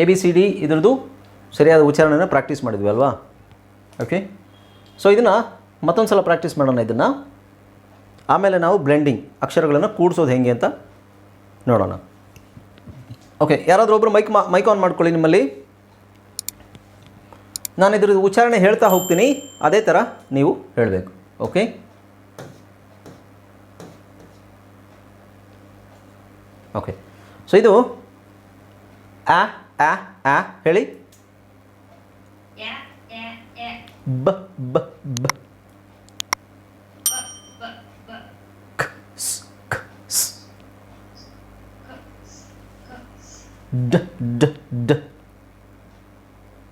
A B C D ಇದ್ರದ್ದು ಸರಿಯಾದ ಉಚ್ಚಾರಣೆನ practice ಮಾಡಿದ್ವಿ ಅಲ್ವಾ? ಓಕೆ ಸೊ ಇದನ್ನು ಮತ್ತೊಂದು ಸಲ ಪ್ರಾಕ್ಟೀಸ್ ಮಾಡೋಣ ಇದನ್ನು. ಆಮೇಲೆ ನಾವು ಬ್ಲೆಂಡಿಂಗ್ ಅಕ್ಷರಗಳನ್ನು ಕೂಡಿಸೋದು ಹೇಗೆ ಅಂತ ನೋಡೋಣ. ಓಕೆ ಯಾರಾದರೂ ಒಬ್ಬರು ಮೈಕ್ ಮಾ ಮೈಕ್ ಆನ್ ಮಾಡ್ಕೊಳ್ಳಿ ನಿಮ್ಮಲ್ಲಿ. ನಾನು ಇದ್ರ ಉಚ್ಚಾರಣೆ ಹೇಳ್ತಾ ಹೋಗ್ತೀನಿ, ಅದೇ ಥರ ನೀವು ಹೇಳಬೇಕು. ಓಕೆ ಓಕೆ ಸೊ ಇದು ಆ ಆ ಆ ಹೇಳಿ Yeah, yeah, yeah. ಬ ಬ ಬ But, but, but. ಕ್ ಸ್ ಕ್ ಸ್ Cups, cups. ಡ ಡ ಡ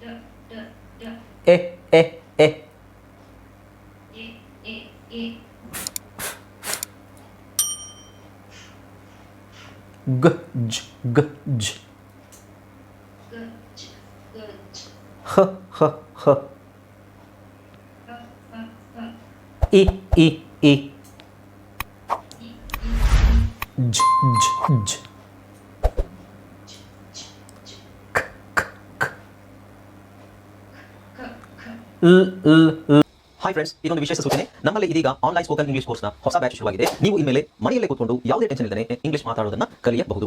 Duh, duh, duh. ಎ ಎ ಎ Eh, eh, eh. ಗ ಜ್ ಗ ಜ್ Good, good. ಹ ಹ. ಇ ಇ ಇ. ಜ್ ಫ್ರೆಂಡ್ಸ್ ಇದೊಂದು ವಿಶೇಷ ಸೂಚನೆ. ನಮ್ಮಲ್ಲಿ ಇದೀಗ ಆನ್ಲೈನ್ ಸ್ಪೋಕನ್ ಇಂಗ್ಲಿಷ್ ಕೋರ್ಸ್ನ ಹೊಸ ಬ್ಯಾಚ್ ಶುರುವಾಗಿದೆ. ನೀವು ಇನ್ಮೇಲೆ ಮನೆಯಲ್ಲೇ ಕೂತ್ಕೊಂಡು ಯಾವುದೇ ಟೆನ್ಷನ್ ಇಲ್ಲದೆ ಇಂಗ್ಲಿಷ್ ಮಾತಾಡೋದನ್ನ ಕಲಿಯಬಹುದು.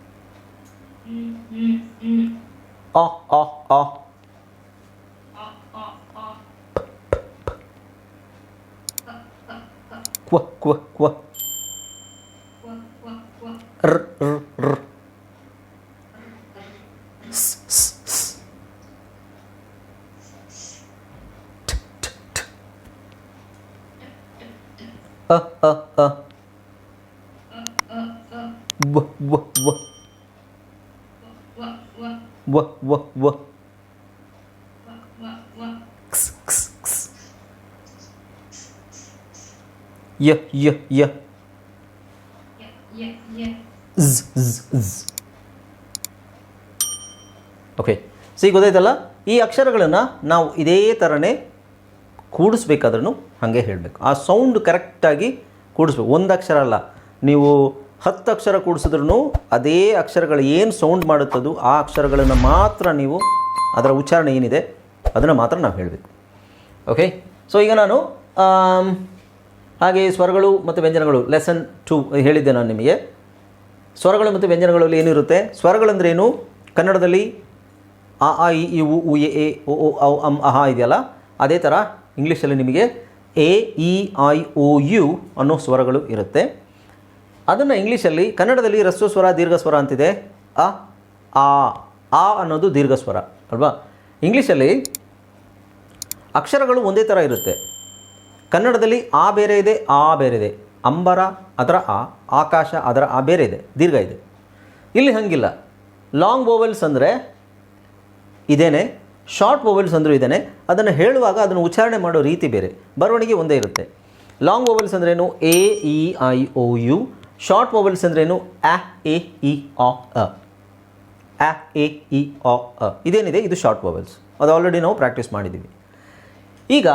o o o Qua, qua, qua. R, r, r. S, s, s. T, t, t. A, a, a. W, w, w. ವ ವ ವ. ಕ್ಸ್ ಕ್ಸ್ ಕ್ಸ್ ಯ ಯ ಯ. ಝ್ ಝ್ ಝ್ ಓಕೆ ಸೊ ಈಗ ಗೊತ್ತಾಯ್ತಲ್ಲ? ಈ ಅಕ್ಷರಗಳನ್ನು ನಾವು ಇದೇ ಥರನೇ ಕೂಡಿಸ್ಬೇಕಾದ್ರೂ ಹಾಗೆ ಹೇಳಬೇಕು. ಆ ಸೌಂಡ್ ಕರೆಕ್ಟಾಗಿ ಕೂಡಿಸ್ಬೇಕು. ಒಂದು ಅಕ್ಷರ ಅಲ್ಲ. ನೀವು ಹತ್ತು ಅಕ್ಷರ ಕೂಡಿಸಿದ್ರೂ ಅದೇ ಅಕ್ಷರಗಳು ಏನು ಸೌಂಡ್ ಮಾಡುತ್ತದೋ ಆ ಅಕ್ಷರಗಳನ್ನು ಮಾತ್ರ ನೀವು ಅದರ ಉಚ್ಚಾರಣೆ ಏನಿದೆ ಅದನ್ನು ಮಾತ್ರ ನಾವು ಹೇಳಬೇಕು. ಓಕೆ ಸೊ ಈಗ ನಾನು ಹಾಗೆ ಸ್ವರಗಳು ಮತ್ತು ವ್ಯಂಜನಗಳು ಲೆಸನ್ ಟು ಹೇಳಿದ್ದೆ ನಾನು ನಿಮಗೆ. ಸ್ವರಗಳು ಮತ್ತು ವ್ಯಂಜನಗಳಲ್ಲಿ ಏನಿರುತ್ತೆ? ಸ್ವರಗಳಂದ್ರೇನು? ಕನ್ನಡದಲ್ಲಿ ಆ ಆ, ಇ ಉ ಉ, ಎ ಎ, ಓ ಔ, ಅಂ, ಅಹ ಇದೆಯಲ್ಲ? ಅದೇ ಥರ ಇಂಗ್ಲೀಷಲ್ಲಿ ನಿಮಗೆ A, E, I O U ಅನ್ನೋ ಸ್ವರಗಳು ಇರುತ್ತೆ. ಅದನ್ನು ಇಂಗ್ಲೀಷಲ್ಲಿ ಕನ್ನಡದಲ್ಲಿ ರಸ್ವ ಸ್ವರ ದೀರ್ಘ ಸ್ವರ ಅಂತಿದೆ. ಅ, ಆ ಆ ಅನ್ನೋದು ದೀರ್ಘ ಸ್ವರ ಅಲ್ವಾ? ಇಂಗ್ಲೀಷಲ್ಲಿ ಅಕ್ಷರಗಳು ಒಂದೇ ಥರ ಇರುತ್ತೆ. ಕನ್ನಡದಲ್ಲಿ ಆ ಬೇರೆ ಇದೆ, ಆ ಬೇರೆ ಇದೆ. ಅಂಬರ, ಅದರ ಆ, ಆಕಾಶ, ಅದರ ಆ ಬೇರೆ ಇದೆ, ದೀರ್ಘ ಇದೆ. ಇಲ್ಲಿ ಹಂಗಿಲ್ಲ. ಲಾಂಗ್ ವೋವೆಲ್ಸ್ ಅಂದರೆ ಇದೇನೆ, ಶಾರ್ಟ್ ವೋವೆಲ್ಸ್ ಅಂದರೂ ಇದೇನೆ, ಅದನ್ನು ಹೇಳುವಾಗ ಅದನ್ನು ಉಚ್ಚಾರಣೆ ಮಾಡೋ ರೀತಿ ಬೇರೆ, ಬರವಣಿಗೆ ಒಂದೇ ಇರುತ್ತೆ. ಲಾಂಗ್ ವೋವೆಲ್ಸ್ ಅಂದ್ರೇನು? A, E, I O U short vowels ಅಂದ್ರೇನು? ಅ ಎ, ಇ, ಆ, ಅ. ಅ ಎ, ಇ, ಆ, ಅ. ಇದೇನಿದೆ? ಇದು ಶಾರ್ಟ್ ವೋವೆಲ್ಸ್ ಅದು ಆಲ್ರೆಡಿ ನಾವು ಪ್ರಾಕ್ಟೀಸ್ ಮಾಡಿದ್ದೀವಿ ಈಗ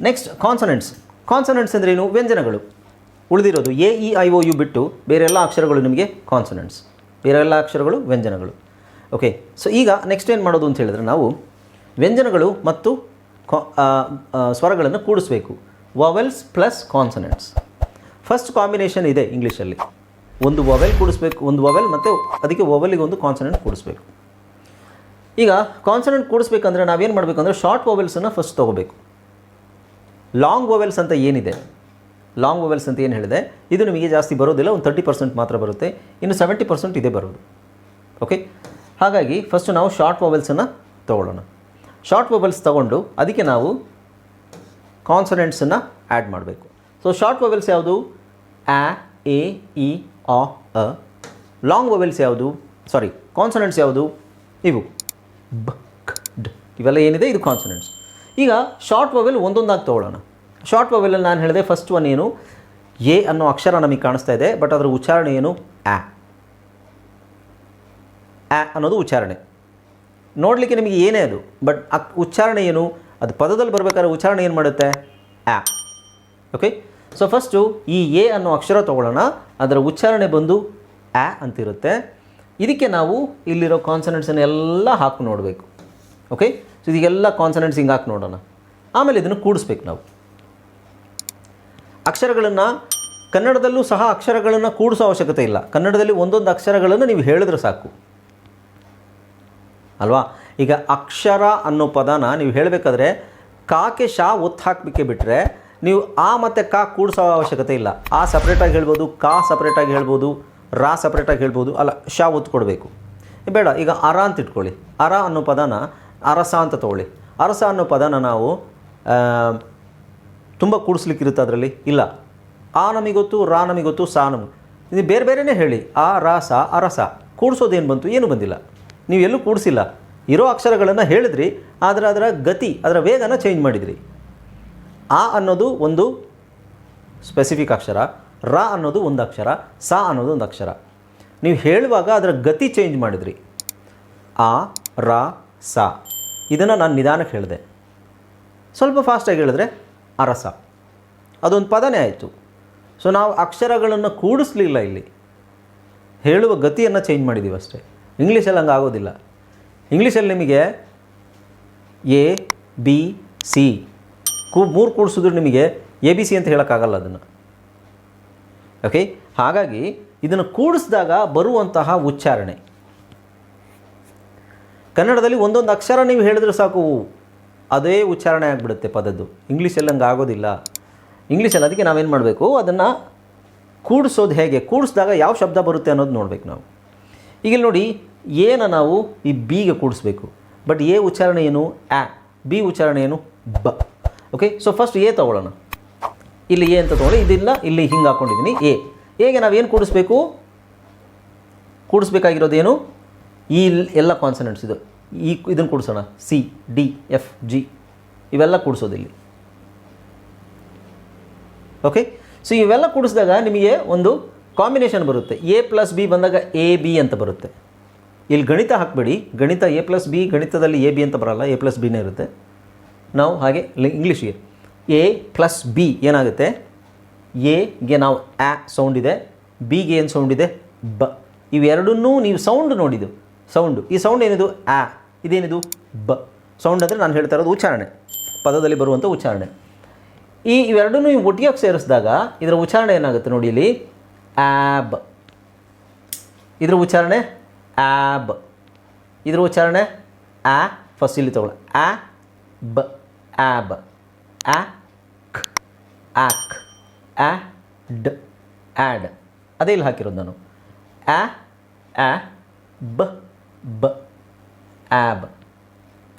ನೆಕ್ಸ್ಟ್ ಕಾನ್ಸನೆಂಟ್ಸ್ ಕಾನ್ಸನೆಂಟ್ಸ್ ಅಂದ್ರೇನು? ವ್ಯಂಜನಗಳು. ಉಳಿದಿರೋದು A, E, I O U ಬಿಟ್ಟು ಬೇರೆಲ್ಲ ಅಕ್ಷರಗಳು ನಿಮಗೆ ಕಾನ್ಸನೆಂಟ್ಸ್ ಬೇರೆಲ್ಲ ಅಕ್ಷರಗಳು ವ್ಯಂಜನಗಳು. ಓಕೆ ಸೊ ಈಗ ನೆಕ್ಸ್ಟ್ ಏನು ಮಾಡೋದು ಅಂತ ಹೇಳಿದ್ರೆ ನಾವು ವ್ಯಂಜನಗಳು ಮತ್ತು ಸ್ವರಗಳನ್ನು ಕೂಡಿಸ್ಬೇಕು. Vowels plus consonants first combination ಇದೆ ಇಂಗ್ಲೀಷಲ್ಲಿ. ಒಂದು ವವೆಲ್ ಕೂಡಿಸ್ಬೇಕು, ಒಂದು ವವೆಲ್ ಮತ್ತು ಅದಕ್ಕೆ ವವೆಲ್ಗೆ ಒಂದು ಕಾನ್ಸನೆಂಟ್ ಕೂಡಿಸ್ಬೇಕು. ಈಗ ಕಾನ್ಸನೆಂಟ್ ಕೂಡಿಸ್ಬೇಕಂದ್ರೆ ನಾವೇನು ಮಾಡಬೇಕು ಅಂದರೆ ಶಾರ್ಟ್ ವೊವೆಲ್ಸನ್ನು ಫಸ್ಟ್ ತೊಗೋಬೇಕು. ಲಾಂಗ್ ವೊವೆಲ್ಸ್ ಅಂತ ಏನಿದೆ? ಲಾಂಗ್ ವೊವೆಲ್ಸ್ ಅಂತ ಏನು ಹೇಳಿದೆ? ಇದು ನಿಮಗೆ ಜಾಸ್ತಿ ಬರೋದಿಲ್ಲ, ಒಂದು ತರ್ಟಿ ಪರ್ಸೆಂಟ್ ಮಾತ್ರ ಬರುತ್ತೆ. ಇನ್ನು ಸೆವೆಂಟಿ ಪರ್ಸೆಂಟ್ ಇದೇ ಬರೋದು. ಓಕೆ ಹಾಗಾಗಿ ಫಸ್ಟು ನಾವು ಶಾರ್ಟ್ ವೊವೆಲ್ಸನ್ನು ತೊಗೊಳ್ಳೋಣ. ಶಾರ್ಟ್ ವೊವೆಲ್ಸ್ ತೊಗೊಂಡು ಅದಕ್ಕೆ ನಾವು ಕಾನ್ಸನೆಂಟ್ಸನ್ನು ಆ್ಯಡ್ ಮಾಡಬೇಕು. ಸೊ ಶಾರ್ಟ್ ವೊವೆಲ್ಸ್ ಯಾವುದು? ಆ ಎ ಇ ಆ ಅ ಲಾಂಗ್ ವೊವೆಲ್ಸ್ ಯಾವುದು? ಸಾರಿ ಕಾನ್ಸನೆಂಟ್ಸ್ ಯಾವುದು? ಇವು. ಬ ಕ್, ಇವೆಲ್ಲ ಏನಿದೆ? ಇದು ಕಾನ್ಸನೆಂಟ್ಸ್ ಈಗ ಶಾರ್ಟ್ ವವೆಲ್ ಒಂದೊಂದಾಗಿ ತೊಗೊಳ್ಳೋಣ. ಶಾರ್ಟ್ ವೊವೆಲಲ್ಲಿ ನಾನು ಹೇಳಿದೆ ಫಸ್ಟ್ ಒನ್ ಏನು? ಎ ಅನ್ನೋ ಅಕ್ಷರ ನಮಗೆ ಕಾಣಿಸ್ತಾ ಇದೆ ಬಟ್ ಅದರ ಉಚ್ಚಾರಣೆ ಏನು? ಆ ಆ ಅನ್ನೋದು ಉಚ್ಚಾರಣೆ. ನೋಡಲಿಕ್ಕೆ ನಿಮಗೆ ಏನೇ ಅದು ಬಟ್ ಉಚ್ಚಾರಣೆ ಏನು? ಅದು ಪದದಲ್ಲಿ ಬರಬೇಕಾದ್ರೆ ಉಚ್ಚಾರಣೆ ಏನು ಮಾಡುತ್ತೆ? ಆ ಓಕೆ ಸೊ ಫಸ್ಟು ಈ ಎ ಅನ್ನೋ ಅಕ್ಷರ ತೊಗೊಳ್ಳೋಣ. ಅದರ ಉಚ್ಚಾರಣೆ ಬಂದು ಆ ಅಂತಿರುತ್ತೆ. ಇದಕ್ಕೆ ನಾವು ಇಲ್ಲಿರೋ ಕಾನ್ಸನೆಂಟ್ಸನ್ನು ಎಲ್ಲ ಹಾಕಿ ನೋಡಬೇಕು. ಓಕೆ ಸೊ ಇದಕ್ಕೆಲ್ಲ ಕಾನ್ಸನೆಂಟ್ಸ್ ಹಿಂಗೆ ಹಾಕಿ ನೋಡೋಣ. ಆಮೇಲೆ ಇದನ್ನು ಕೂಡಿಸ್ಬೇಕು ನಾವು. ಅಕ್ಷರಗಳನ್ನು ಕನ್ನಡದಲ್ಲೂ ಸಹ ಅಕ್ಷರಗಳನ್ನು ಕೂಡಿಸೋ ಅವಶ್ಯಕತೆ ಇಲ್ಲ. ಕನ್ನಡದಲ್ಲಿ ಒಂದೊಂದು ಅಕ್ಷರಗಳನ್ನು ನೀವು ಹೇಳಿದ್ರೆ ಸಾಕು. ಅಲ್ವಾ? ಈಗ ಅಕ್ಷರ ಅನ್ನೋ ಪದನ ನೀವು ಹೇಳಬೇಕಾದ್ರೆ ಕಾಕೆ ಶಾ ಒತ್ತು ಹಾಕಬೇಕೆ ಬಿಟ್ಟರೆ ನೀವು ಆ ಮತ್ತು ಕಾ ಕೂಡಿಸೋ ಅವಶ್ಯಕತೆ ಇಲ್ಲ. ಆ ಸಪ್ರೇಟಾಗಿ ಹೇಳ್ಬೋದು, ಕಾ ಸಪ್ರೇಟಾಗಿ ಹೇಳ್ಬೋದು, ರಾ ಸಪ್ರೇಟಾಗಿ ಹೇಳ್ಬೋದು, ಅಲ್ಲ, ಶಾ ಒತ್ತು ಕೊಡಬೇಕು. ಬೇಡ, ಈಗ ಅರ ಅಂತ ಇಟ್ಕೊಳ್ಳಿ. ಅರ ಅನ್ನೋ ಪದನ ಅರಸ ಅಂತ ತಗೊಳ್ಳಿ. ಅರಸ ಅನ್ನೋ ಪದನ ನಾವು ತುಂಬ ಕೂಡಿಸ್ಲಿಕ್ಕಿರುತ್ತೆ ಅದರಲ್ಲಿ? ಇಲ್ಲ. ಆ ನಮಿಗೊತ್ತು ರಾ ನಮಿಗೊತ್ತು ಸಾ ನಮಗೆ ಇದು ಬೇರೆ ಬೇರೆನೇ ಹೇಳಿ. ಆ, ರಾ, ಸ, ಅರಸ. ಕೂಡಿಸೋದೇನು ಬಂತು? ಏನು ಬಂದಿಲ್ಲ. ನೀವು ಎಲ್ಲೂ ಕೂಡಿಸಿಲ್ಲ. ಇರೋ ಅಕ್ಷರಗಳನ್ನು ಹೇಳಿದ್ರಿ, ಆದರೆ ಅದರ ಗತಿ, ಅದರ ವೇಗನ ಚೇಂಜ್ ಮಾಡಿದ್ರಿ. ಆ ಅನ್ನೋದು ಒಂದು ಸ್ಪೆಸಿಫಿಕ್ ಅಕ್ಷರ, ರ ಅನ್ನೋದು ಒಂದು ಅಕ್ಷರ, ಸ ಅನ್ನೋದು ಒಂದು ಅಕ್ಷರ. ನೀವು ಹೇಳುವಾಗ ಅದರ ಗತಿ ಚೇಂಜ್ ಮಾಡಿದ್ರಿ. ಆ, ರ, ಸ. ಇದನ್ನು ನಾನು ನಿಧಾನಕ್ಕೆ ಹೇಳಿದೆ. ಸ್ವಲ್ಪ ಫಾಸ್ಟಾಗಿ ಹೇಳಿದ್ರೆ ಅರಸ. ಅದೊಂದು ಪದನೇ ಆಯಿತು. ಸೊ ನಾವು ಅಕ್ಷರಗಳನ್ನು ಕೂಡಿಸ್ಲಿಲ್ಲ ಇಲ್ಲಿ. ಹೇಳುವ ಗತಿಯನ್ನು ಚೇಂಜ್ ಮಾಡಿದ್ದೀವಿ ಅಷ್ಟೇ. ಇಂಗ್ಲೀಷಲ್ಲಿ ಹಂಗೆ ಆಗೋದಿಲ್ಲ. ಇಂಗ್ಲೀಷಲ್ಲಿ ನಿಮಗೆ ಎ ಬಿ ಸಿ ಕೂ ಮೂರು ಕೂಡಿಸಿದ್ರು ನಿಮಗೆ ಎ ಬಿ ಸಿ ಅಂತ ಹೇಳೋಕ್ಕಾಗಲ್ಲ ಅದನ್ನು. ಓಕೆ ಹಾಗಾಗಿ ಇದನ್ನು ಕೂಡಿಸಿದಾಗ ಬರುವಂತಹ ಉಚ್ಚಾರಣೆ. ಕನ್ನಡದಲ್ಲಿ ಒಂದೊಂದು ಅಕ್ಷರ ನೀವು ಹೇಳಿದ್ರೆ ಸಾಕು, ಅದೇ ಉಚ್ಚಾರಣೆ ಆಗಿಬಿಡುತ್ತೆ ಪದದ್ದು. ಇಂಗ್ಲೀಷಲ್ಲಿ ಹಂಗೆ ಆಗೋದಿಲ್ಲ. ಇಂಗ್ಲೀಷಲ್ಲಿ ಅದಕ್ಕೆ ನಾವೇನು ಮಾಡಬೇಕು? ಅದನ್ನು ಕೂಡಿಸೋದು ಹೇಗೆ? ಕೂಡಿಸಿದಾಗ ಯಾವ ಶಬ್ದ ಬರುತ್ತೆ ಅನ್ನೋದು ನೋಡಬೇಕು ನಾವು. ಈಗ ನೋಡಿ ಏನ ನಾವು ಈ ಬಿಗೆ ಕೂಡಿಸ್ಬೇಕು. ಬಟ್ ಎ ಉಚ್ಚಾರಣೆ ಏನು? ಆ ಬಿ ಉಚ್ಚಾರಣೆ ಏನು? ಬ. ಓಕೆ ಸೊ ಫಸ್ಟ್ ಎ ತೊಗೊಳ್ಳೋಣ. ಇಲ್ಲಿ ಎ ಅಂತ ತೊಗೊಳ್ಳಿ, ಇದಿಲ್ಲ, ಇಲ್ಲಿ ಹಿಂಗೆ ಹಾಕ್ಕೊಂಡಿದ್ದೀನಿ ಎ ಹೇಗೆ ನಾವೇನು ಕೂಡಿಸ್ಬೇಕು? ಕೂಡಿಸ್ಬೇಕಾಗಿರೋದೇನು ಈ ಎಲ್ಲ ಕಾನ್ಸನೆಂಟ್ಸ್ ಇದು. ಈ ಇದನ್ನು ಕೂಡಿಸೋಣ. ಸಿ ಡಿ ಎಫ್ ಜಿ ಇವೆಲ್ಲ ಕೂಡಿಸೋದು ಇಲ್ಲಿ. ಓಕೆ ಸೊ ಇವೆಲ್ಲ ಕೂಡಿಸಿದಾಗ ನಿಮಗೆ ಒಂದು ಕಾಂಬಿನೇಷನ್ ಬರುತ್ತೆ. ಎ ಪ್ಲಸ್ ಬಿ ಬಂದಾಗ ಎ ಬಿ ಅಂತ ಬರುತ್ತೆ. ಇಲ್ಲಿ ಗಣಿತ ಹಾಕಬೇಡಿ. ಗಣಿತ ಎ ಪ್ಲಸ್ ಬಿ ಗಣಿತದಲ್ಲಿ ಎ ಬಿ ಅಂತ ಬರಲ್ಲ. ಎ ಪ್ಲಸ್ ಬಿನೇ ಇರುತ್ತೆ. ನಾವು ಹಾಗೆ ಇಂಗ್ಲೀಷಿಗೆ ಎ ಪ್ಲಸ್ ಬಿ ಏನಾಗುತ್ತೆ? ಎಗೆ ನಾವು ಆ ಸೌಂಡ್ ಇದೆ ಬಿಗೆ ಏನು ಸೌಂಡ್ ಇದೆ? ಬ ಇವೆರಡನ್ನೂ ನೀವು ಸೌಂಡ್ ನೋಡಿದ್ದು. ಸೌಂಡು ಈ ಸೌಂಡ್ ಏನಿದು? ಆ. ಇದೇನಿದು? ಬ ಸೌಂಡ್ ಅಂದರೆ ನಾನು ಹೇಳ್ತಾ ಇರೋದು ಉಚ್ಚಾರಣೆ. ಪದದಲ್ಲಿ ಬರುವಂಥ ಉಚ್ಚಾರಣೆ. ಈ ಇವೆರಡನ್ನೂ ನೀವು ಒಟ್ಟಿಗೆ ಸೇರಿಸಿದಾಗ ಇದರ ಉಚ್ಚಾರಣೆ ಏನಾಗುತ್ತೆ ನೋಡಿ ಇಲ್ಲಿ? ಆಬ್. ಇದರ ಉಚ್ಚಾರಣೆ? ಆಬ್. ಇದರ ಉಚ್ಚಾರಣೆ? ಆ. ಫಸ್ಟ್ ಇಲ್ಲಿ ತಗೊಳ್ಳ. ಆ, ಬ. ಆಬ್ ಆ ಖ್ ಆಕ್ ಆ ಡ್ ಆಡ್ ಅದೇ ಇಲ್ಲಿ ಹಾಕಿರೋದು ನಾನು ಆ ಆ ಬ ಬ ಆಬ್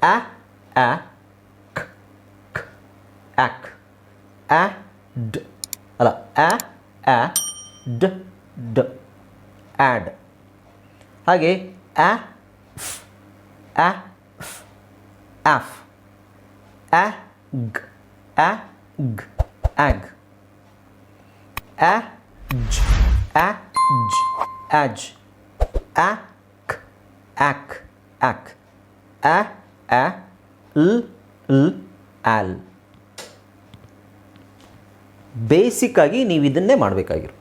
ಆ ಆ ಖ್ ಖ್ ಆಕ್ ಆ ಡ್ ಅಲ್ಲ ಆ ಆ ಡ್ ಡ್ ಆಡ್ ಹಾಗೆ ಆ ಫ್ ಆ ಫ್ ಆಫ್ ಆ ಗ್ ಆ ಗ್ ಆಗ್ ಆ ಜ್ ಅ ಜ್ ಆಜ್ ಆ ಕ್ ಆಕ್ ಆಕ್ ಲ್ ಆಲ್ ಬೇಸಿಕ್ಕಾಗಿ ನೀವು ಇದನ್ನೇ ಮಾಡಬೇಕಾಗಿರೋದು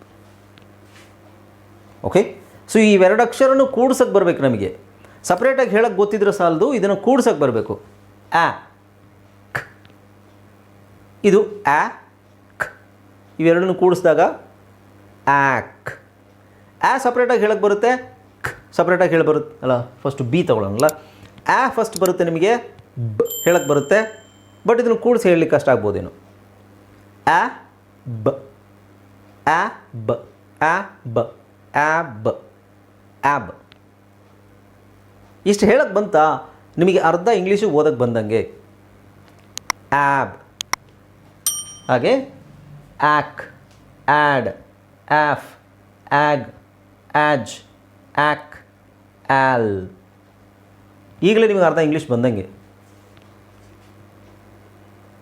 ಓಕೆ ಸೊ ಇವೆರಡು ಅಕ್ಷರನೂ ಕೂಡ್ಸಕ್ಕೆ ಬರಬೇಕು ನಮಗೆ. ಸಪ್ರೇಟಾಗಿ ಹೇಳಕ್ಕೆ ಗೊತ್ತಿದ್ರೆ ಸಾಲದು, ಇದನ್ನು ಕೂಡ್ಸಕ್ಕೆ ಬರಬೇಕು. ಆ ಖ್. ಇದು ಆಕ್. ಇವೆರಡನ್ನು ಕೂಡಿಸಿದಾಗ ಆಕ್. ಆ ಸಪ್ರೇಟಾಗಿ ಹೇಳಕ್ಕೆ ಬರುತ್ತೆ ಕ್. ಸಪ್ರೇಟಾಗಿ ಹೇಳಿ ಬರುತ್ತೆ. ಅಲ್ಲ ಫಸ್ಟ್ ಬಿ ತೊಗೊಳ್ಳೋಣಲ್ಲ. ಆ ಫಸ್ಟ್ ಬರುತ್ತೆ ನಿಮಗೆ ಬ. ಹೇಳಕ್ಕೆ ಬರುತ್ತೆ. ಬಟ್ ಇದನ್ನು ಕೂಡಿಸಿ ಹೇಳಲಿಕ್ಕೆ ಕಷ್ಟ ಆಗ್ಬೋದೇನು? ಆ, ಬ. ಆ ಬ. ಆ ಬ. ಆ, ಬ. ಆಬ್ ಇಷ್ಟು ಹೇಳಕ್ಕೆ ಬಂತಾ? ನಿಮಗೆ ಅರ್ಧ ಇಂಗ್ಲೀಷು ಓದಕ್ಕೆ ಬಂದಂಗೆ. ಆಬ್ ಹಾಗೆ ಆಕ್ ಆ್ಯಡ್ ಆಫ್, ಆಗ್, ಆಜ್, ಆಕ್, ಆಲ್. ಈಗಲೇ ನಿಮಗೆ ಅರ್ಧ ಇಂಗ್ಲೀಷ್ ಬಂದಂಗೆ.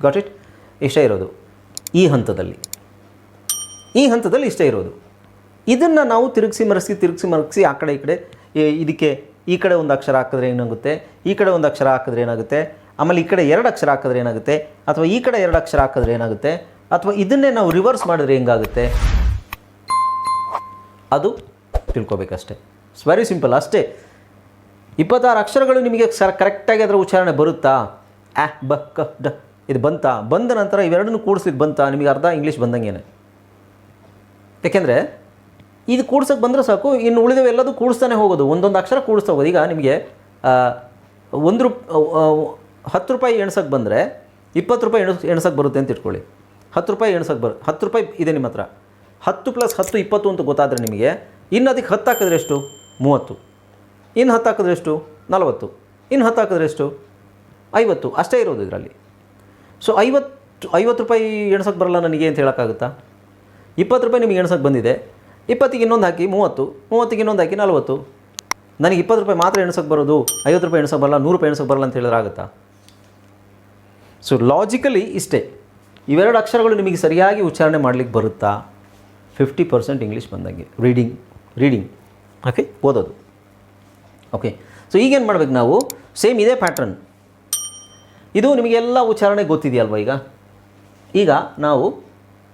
ಗಾಟ್ ಇಟ್ ಇಷ್ಟೇ ಇರೋದು. ಈ ಹಂತದಲ್ಲಿ. ಈ ಹಂತದಲ್ಲಿ ಇಷ್ಟೇ ಇರೋದು. ಇದನ್ನು ನಾವು ತಿರುಗಿಸಿ ಮರಗಿಸಿ ತಿರುಗಿಸಿ ಮರಗಿಸಿ ಆ ಕಡೆ ಈ ಕಡೆ ಇದಕ್ಕೆ ಈ ಕಡೆ ಒಂದು ಅಕ್ಷರ ಹಾಕಿದ್ರೆ ಏನಾಗುತ್ತೆ? ಈ ಕಡೆ ಒಂದು ಅಕ್ಷರ ಹಾಕಿದ್ರೆ ಏನಾಗುತ್ತೆ? ಆಮೇಲೆ ಈ ಕಡೆ ಎರಡು ಅಕ್ಷರ ಹಾಕಿದ್ರೆ ಏನಾಗುತ್ತೆ? ಅಥವಾ ಈ ಕಡೆ ಎರಡು ಅಕ್ಷರ ಹಾಕಿದ್ರೆ ಏನಾಗುತ್ತೆ? ಅಥವಾ ಇದನ್ನೇ ನಾವು ರಿವರ್ಸ್ ಮಾಡಿದ್ರೆ ಹೆಂಗಾಗುತ್ತೆ? ಅದು ತಿಳ್ಕೊಬೇಕಷ್ಟೆ. ಇಟ್ಸ್ ವೆರಿ ಸಿಂಪಲ್ ಅಷ್ಟೇ. ಇಪ್ಪತ್ತಾರು ಅಕ್ಷರಗಳು ನಿಮಗೆ ಸರ್ ಕರೆಕ್ಟಾಗಿ ಅದರ ಉಚ್ಚಾರಣೆ ಬರುತ್ತಾ? ಆ ಬ, ಕ, ಡ. ಇದು ಬಂತಾ? ಬಂದ ನಂತರ ಇವೆರಡನ್ನು ಕೂಡಿಸಿದ್ದು ಬಂತಾ? ನಿಮಗೆ ಅರ್ಧ ಇಂಗ್ಲೀಷ್ ಬಂದಂಗೇನೆ. ಯಾಕೆಂದರೆ ಇದು ಕೂಡ್ಸೋಕ್ಕೆ ಬಂದರೆ ಸಾಕು, ಇನ್ನು ಉಳಿದವು ಎಲ್ಲದೂ ಕೂಡಿಸ್ತಾನೆ ಹೋಗೋದು. ಒಂದೊಂದು ಅಕ್ಷರ ಕೂಡಿಸ್ತಾ ಹೋಗೋದು. ಈಗ ನಿಮಗೆ ಒಂದು ಹತ್ತು ರೂಪಾಯಿ ಎಣ್ಸೋಕ್ಕೆ ಬಂದರೆ ಇಪ್ಪತ್ತು ರೂಪಾಯಿ ಎಣಸ್ ಎಣ್ಸೋಕ್ಕೆ ಬರುತ್ತೆ ಅಂತ ಇಟ್ಕೊಳ್ಳಿ. ಹತ್ತು ರೂಪಾಯಿ ಎಣ್ಸೋಕ್ಕೆ ಬರು ಹತ್ತು ರೂಪಾಯಿ ಇದೆ ನಿಮ್ಮ ಹತ್ರ. ಹತ್ತು ಪ್ಲಸ್ ಹತ್ತು, ಇಪ್ಪತ್ತು ಅಂತ ಗೊತ್ತಾದರೆ ನಿಮಗೆ ಇನ್ನು ಅದಕ್ಕೆ ಹತ್ತು ಹಾಕಿದ್ರೆ ಎಷ್ಟು? ಮೂವತ್ತು. ಇನ್ನು ಹತ್ತು ಹಾಕಿದ್ರೆ ಎಷ್ಟು? ನಲವತ್ತು. ಇನ್ನು ಹತ್ತು ಹಾಕಿದ್ರೆ ಎಷ್ಟು? ಐವತ್ತು. ಅಷ್ಟೇ ಇರೋದು ಇದರಲ್ಲಿ. ಸೊ ಐವತ್ತು ಐವತ್ತು ರೂಪಾಯಿ ಎಣ್ಸೋಕ್ಕೆ ಬರಲ್ಲ ನನಗೆ ಅಂತ ಹೇಳೋಕ್ಕಾಗುತ್ತಾ? ಇಪ್ಪತ್ತು ರೂಪಾಯಿ ನಿಮಗೆ ಎಣ್ಸೋಕ್ಕೆ ಬಂದಿದೆ. ಇಪ್ಪತ್ತಿಗೆ ಇನ್ನೊಂದು ಹಾಕಿ ಮೂವತ್ತು. ಮೂವತ್ತಿಗೆ ಇನ್ನೊಂದು ಹಾಕಿ ನಲವತ್ತು. ನನಗೆ ಇಪ್ಪತ್ತು ರೂಪಾಯಿ ಮಾತ್ರ ಎಣ್ಸೋಕ್ಕೆ ಬರೋದು. ಐವತ್ತು ರೂಪಾಯಿ ಎಣ್ಸೋಕ್ಕೆ ಬರಲ್ಲ, ನೂರು ರೂಪಾಯಿ ಎಣ್ಸೋಕ್ಕೆ ಬರಲ್ಲ ಅಂತ ಹೇಳಿದ್ರೆ ಆಗುತ್ತಾ? ಸೊ ಲಾಜಿಕಲಿ ಇಷ್ಟೇ. ಇವೆರಡು ಅಕ್ಷರಗಳು ನಿಮಗೆ ಸರಿಯಾಗಿ ಉಚ್ಚಾರಣೆ ಮಾಡಲಿಕ್ಕೆ ಬರುತ್ತಾ? ಫಿಫ್ಟಿ ಪರ್ಸೆಂಟ್ ಇಂಗ್ಲೀಷ್ ಬಂದಂಗೆ. ರೀಡಿಂಗ್ ರೀಡಿಂಗ್ ಓಕೆ ಓದೋದು. ಓಕೆ ಸೊ ಈಗೇನು ಮಾಡ್ಬೇಕು ನಾವು? ಸೇಮ್ ಇದೇ ಪ್ಯಾಟ್ರನ್ ಇದು ನಿಮಗೆಲ್ಲ ಉಚ್ಚಾರಣೆ ಗೊತ್ತಿದೆಯಲ್ವ ಈಗ? ಈಗ ನಾವು,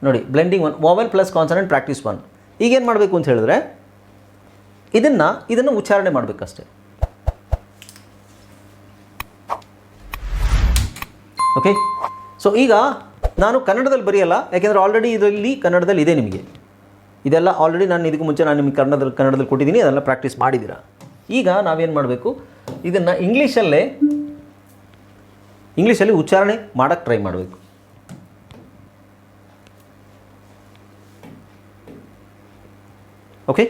ನೋಡಿ blending one vowel plus consonant practice one ಈಗೇನು ಮಾಡಬೇಕು ಅಂತ ಹೇಳಿದ್ರೆ, ಇದನ್ನು ಇದನ್ನು ಉಚ್ಚಾರಣೆ ಮಾಡಬೇಕಷ್ಟೆ. ಓಕೆ ಸೊ ಈಗ ನಾನು ಕನ್ನಡದಲ್ಲಿ ಬರೆಯಲ್ಲ, ಯಾಕೆಂದರೆ ಆಲ್ರೆಡಿ ಇದರಲ್ಲಿ ಕನ್ನಡದಲ್ಲಿ ಇದೆ ನಿಮಗೆ. ಇದೆಲ್ಲ ಆಲ್ರೆಡಿ ನಾನು ಇದಕ್ಕೆ ಮುಂಚೆ ನಾನು ನಿಮಗೆ ಕನ್ನಡದಲ್ಲಿ ಕನ್ನಡದಲ್ಲಿ ಕೊಟ್ಟಿದ್ದೀನಿ, ಅದೆಲ್ಲ ಪ್ರಾಕ್ಟೀಸ್ ಮಾಡಿದ್ದೀರಾ? ಈಗ ನಾವೇನು ಮಾಡಬೇಕು? ಇದನ್ನು ಇಂಗ್ಲೀಷಲ್ಲೇ ಇಂಗ್ಲೀಷಲ್ಲಿ ಉಚ್ಚಾರಣೆ ಮಾಡೋಕ್ಕೆ ಟ್ರೈ ಮಾಡಬೇಕು. ಓಕೆ